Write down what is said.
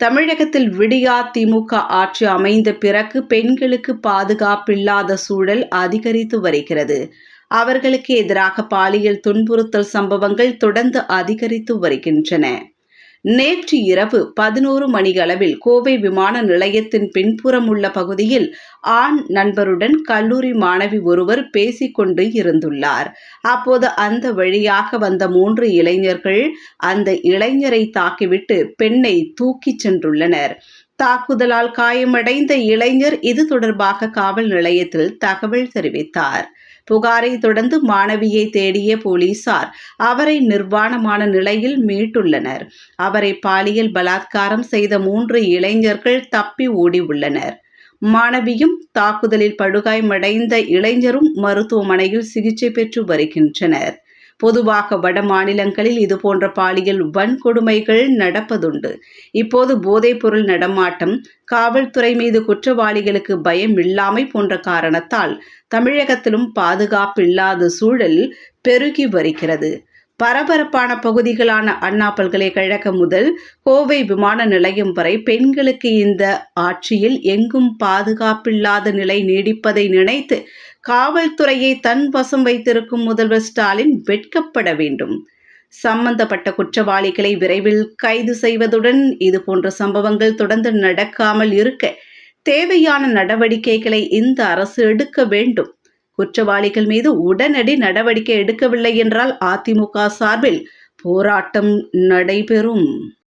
தமிழகத்தில் விடியா திமுக ஆட்சி அமைந்த பிறகு பெண்களுக்கு பாதுகாப்பில்லாத சூழல் அதிகரித்து வருகிறது. அவர்களுக்கு எதிராக பாலியல் துன்புறுத்தல் சம்பவங்கள் தொடர்ந்து அதிகரித்து வருகின்றன. நேற்று இரவு பதினோரு மணியளவில் கோவை விமான நிலையத்தின் பின்புறம் உள்ள பகுதியில் ஆண் நண்பருடன் கல்லூரி மாணவி ஒருவர் பேசிக்கொண்டு இருந்துள்ளார். அப்போது அந்த வழியாக வந்த மூன்று இளைஞர்கள் அந்த இளைஞரை தாக்கிவிட்டு பெண்ணை தூக்கிச் சென்றுள்ளனர். தாக்குதலால் காயமடைந்த இளைஞர் இது தொடர்பாக காவல் நிலையத்தில் தகவல் தெரிவித்தார். புகாரை தொடர்ந்து மாணவியை தேடிய போலீசார் அவரை நிர்வாணமான நிலையில் மீட்டுள்ளனர். அவரை பாலியல் பலாத்காரம் செய்த மூன்று இளைஞர்கள் தப்பி ஓடி உள்ளனர். மாணவியும் தாக்குதலில் படுகாயமடைந்த இளைஞரும் மருத்துவமனையில் சிகிச்சை பெற்று வருகின்றனர். பொதுவாக வட மாநிலங்களில் இதுபோன்ற பாலியல் வன்கொடுமைகள் நடப்பதுண்டு. இப்போது போதைப்பொருள் நடமாட்டம் காவல்துறை மீது குற்றவாளிகளுக்கு பயம் இல்லாமை போன்ற காரணத்தால் தமிழகத்திலும் பாதுகாப்பில்லாத சூழல் பெருகி வருகிறது. பரபரப்பான பகுதிகளான அண்ணா பல்கலைக்கழகம் முதல் கோவை விமான நிலையம் வரை பெண்களுக்கு இந்த ஆட்சியில் எங்கும் பாதுகாப்பில்லாத நிலை நீடிப்பதை நினைத்து காவல்துறையை தன் வசம் வைத்திருக்கும் முதல்வர் ஸ்டாலின் வெட்கப்பட வேண்டும். சம்பந்தப்பட்ட குற்றவாளிகளை விரைவில் கைது செய்வதுடன் இதுபோன்ற சம்பவங்கள் தொடர்ந்து நடக்காமல் இருக்க தேவையான நடவடிக்கைகளை இந்த அரசு எடுக்க வேண்டும். குற்றவாளிகள் மீது உடனடி நடவடிக்கை எடுக்கவில்லை என்றால் அதிமுக சார்பில் போராட்டம் நடைபெறும்.